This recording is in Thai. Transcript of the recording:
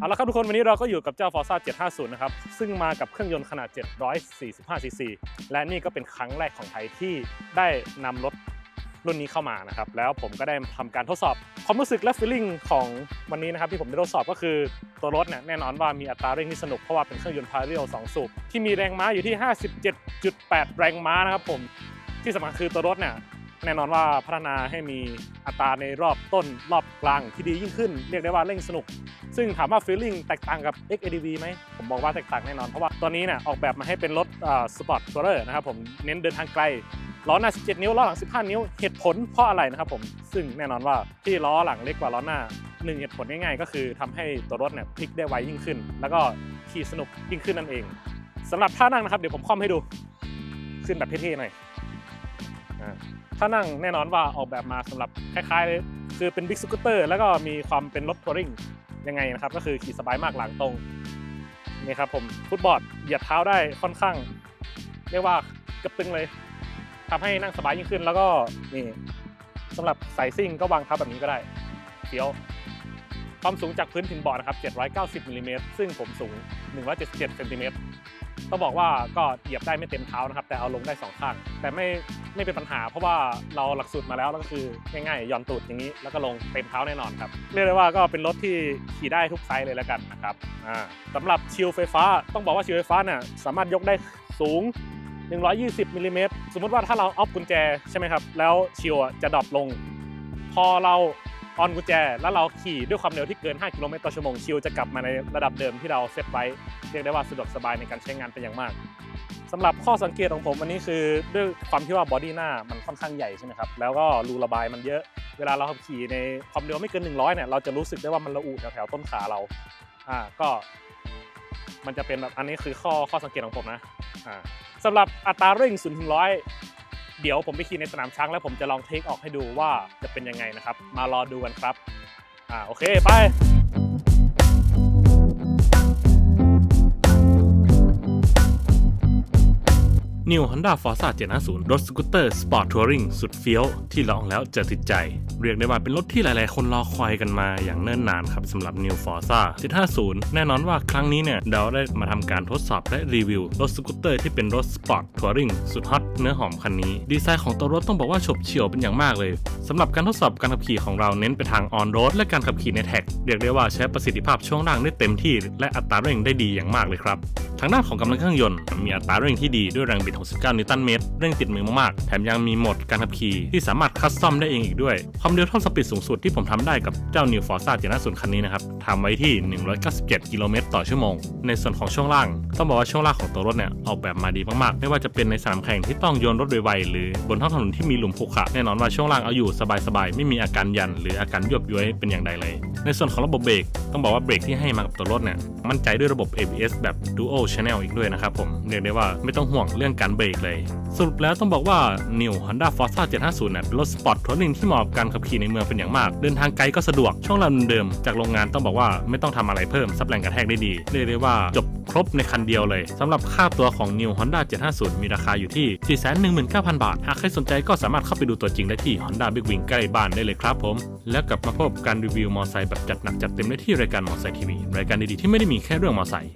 เอาละครับทุกคนวันนี้เราก็อยู่กับเจ้า Forza 750 นะครับ ซึ่งมากับเครื่องยนต์ขนาด 745 cc และนี่ก็เป็นครั้งแรกของไทยที่ได้นำรถรุ่นนี้เข้ามานะครับ แล้วผมก็ได้ทำการทดสอบความรู้สึกและ feeling ของวันนี้นะครับ ที่ผมได้ทดสอบก็คือตัวรถเนี่ยแน่นอนว่ามีอัตราเร่งที่สนุกเพราะว่าเป็นเครื่องยนต์พาเรียล2สูบที่มีแรงม้าอยู่ที่ 57.8 แรงม้านะครับผมที่สำคัญคือตัวรถเนี่ย แน่นอนว่าพัฒนาให้มีอัตราในรอบต้นรอบกลางที่ดียิ่งขึ้น เรียกได้ว่าเร่งสนุก ซึ่งถามว่า feeling แตกต่างกับ XADV ไหมผมบอกว่าแตกต่างแน่นอน เพราะว่าตัวนี้เนี่ยออกแบบมาให้เป็นรถสปอร์ตทัวร์นะครับผมเน้นเดินทางไกลล้อหน้า 17 นิ้วล้อหลัง 15 นิ้ว เหตุผลเพราะอะไรนะครับผม ซึ่งแน่นอนว่าที่ล้อหลังเล็กกว่าล้อหน้าหนึ่งเหตุผลง่ายๆ ก็คือทำให้ตัวรถเนี่ยพลิกได้ไวยิ่งขึ้น แล้วก็ขี่สนุกยิ่งขึ้นนั่นเองสำหรับท่านั่งนะครับเดี๋ยวผมค่อมให้ดูขึ้นแบบเท่ๆหน่อย ถ้านั่งแน่นอนว่าออกแบบมาสำหรับคล้ายๆ คือเป็นบิ๊กสกูตเตอร์แล้วก็มีความเป็นรถทัวริงยังไงนะครับ ก็คือขี่สบายมากหลังตรงนี่ครับผมฟุตบอร์ดเหยียบเท้าได้ค่อนข้าง เรียกว่ากระตึงเลยทำให้นั่งสบายยิ่งขึ้นแล้วก็นี่สำหรับใส่ซิ่งก็วางเท้าแบบนี้ก็ได้เฟี้ยวความสูงจากพื้นถึงเบาะนะครับ 790มิลลิเมตรซึ่งผมสูง 177เซนติเมตร ต้องบอกว่าก็เหยียบได้ไม่เต็มเท้านะครับ แต่เอาลงได้สองข้าง แต่ไม่ไม่เป็นปัญหา เพราะว่าเราหลักสูตรมาแล้วแล้วก็คือง่ายๆย่อนตูดอย่างนี้ แล้วก็ลงเต็มเท้าแน่นอนครับเรียกได้ว่าก็เป็นรถที่ขี่ได้ทุกไซส์เลยแล้วกันนะครับสำหรับชิลไฟฟ้าต้องบอกว่าชิลไฟฟ้าเนี่ยสามารถยกได้สูง 120มิลลิเมตรสมมติว่าถ้าเราออฟกุญแจใช่ไหมครับแล้วชิลอะจะดรอปลง พอเรา ออนกุญแจ แล้วเราขี่ด้วยความเร็วที่เกิน 5 กิโลเมตรต่อชั่วโมงชิลจะกลับมาในระดับเดิมที่เราเซตไว้เรียกได้ว่าสะดวกสบายในการใช้งานเป็นอย่างมากสำหรับข้อสังเกตของผมวันนี้คือด้วยความที่ว่าบอดี้หน้ามันค่อนข้างใหญ่ใช่ไหมครับแล้วก็รูระบายมันเยอะเวลาเราขับขี่ในความเร็วไม่เกิน 100เนี่ยเราจะรู้สึกได้ว่ามันระอุแถวๆต้นขาเราอ่าก็ มันจะเป็นแบบอันนี้คือข้อข้อสังเกตของผมนะอ่าสำหรับอัตราเร่ง0ถึงร้อย เดี๋ยวผมไปขี่ในสนามช้างแล้วผมจะลองเทคออกให้ดูว่าจะเป็นยังไงนะครับ มารอดูกันครับ อ่าโอเคไป New Honda Forza 750 รถสกูตเตอร์สปอร์ตทัวริงสุดเฟี้ยว ที่ลองแล้วจะติดใจ เรียกได้ว่าเป็นรถที่หลายๆ คนรอคอยกันมาอย่างเนิ่นนานครับสำหรับ New Forza 750 แน่นอนว่าครั้งนี้เนี่ย เราได้มาทำการทดสอบและรีวิว รถสกูตเตอร์ที่เป็นรถสปอร์ตทัวริงสุดฮอตเนื้อหอมคันนี้ ดีไซน์ของตัวรถต้องบอกว่าฉบเฉี่ยวเป็นอย่างมากเลยสำหรับการทดสอบการขับขี่ของเราเน้นไปทางออนโรดและการขับขี่ในแท็กเรียกได้ว่าใช้ประสิทธิภาพช่วงล่างได้เต็มที่ และอัตราเร่งได้ดีอย่างมากเลยครับ ทางด้านของกำลังเครื่องยนต์มีอัตราเร่งที่ดีด้วยแรงบิด 69 นิวตันเมตร เร่งติดมือมากๆ แถมยังมีโหมดการขับขี่ที่สามารถคัสตอมได้เองอีกด้วย ความเร็วท็อปสปีดสูงสุดที่ผมทำได้กับเจ้า New Forza 750คันนี้นะครับทำไว้ที่ 197 กิโลเมตรต่อชั่วโมง ในส่วนของช่วงล่าง ต้องบอกว่าช่วงล่างของตัวรถเนี่ยออกแบบมาดีมากๆ ไม่ว่าจะเป็นในสนามแข่งที่ต้องโยนรถไวๆหรือบนท้องถนนที่มีหลุมขรุขระแน่นอนว่าช่วงล่างเอาอยู่สบายๆไม่มีอาการยัน หรืออาการยวบย้วยเป็นอย่างใดเลย ในส่วนของระบบเบรกต้องบอกว่าเบรกที่ให้มากับตัวรถเนี่ยมั่นใจด้วยระบบ ABS แบบ Dual Channel อีกด้วยนะครับผมเรียกได้ว่าไม่ต้องห่วงเรื่องการเบรกเลย สรุปแล้วต้องบอกว่า New Honda Forza 750เนี่ยเป็นรถสปอร์ตทัวริงที่เหมาะกับการขับขี่ในเมืองเป็นอย่างมาก เดินทางไกลก็สะดวกช่วงลำเดิมจากโรงงานต้องบอกว่าไม่ต้องทำอะไรเพิ่มซับแรงกระแทกได้ดีเรียกได้ว่าจบ ครบในคันเดียวเลยสำหรับค่าตัวของ New Honda 750 มีราคาอยู่ที่ 419,000 บาท หากใครสนใจก็สามารถเข้าไปดูตัวจริงได้ที่ Honda Big Wing ใกล้บ้านได้เลยครับผม แล้วกลับมาพบกับการรีวิวมอไซค์แบบจัดหนักจัดเต็มได้ที่รายการมอไซค์ทีวีรายการดีๆที่ไม่ได้มีแค่เรื่องมอไซค์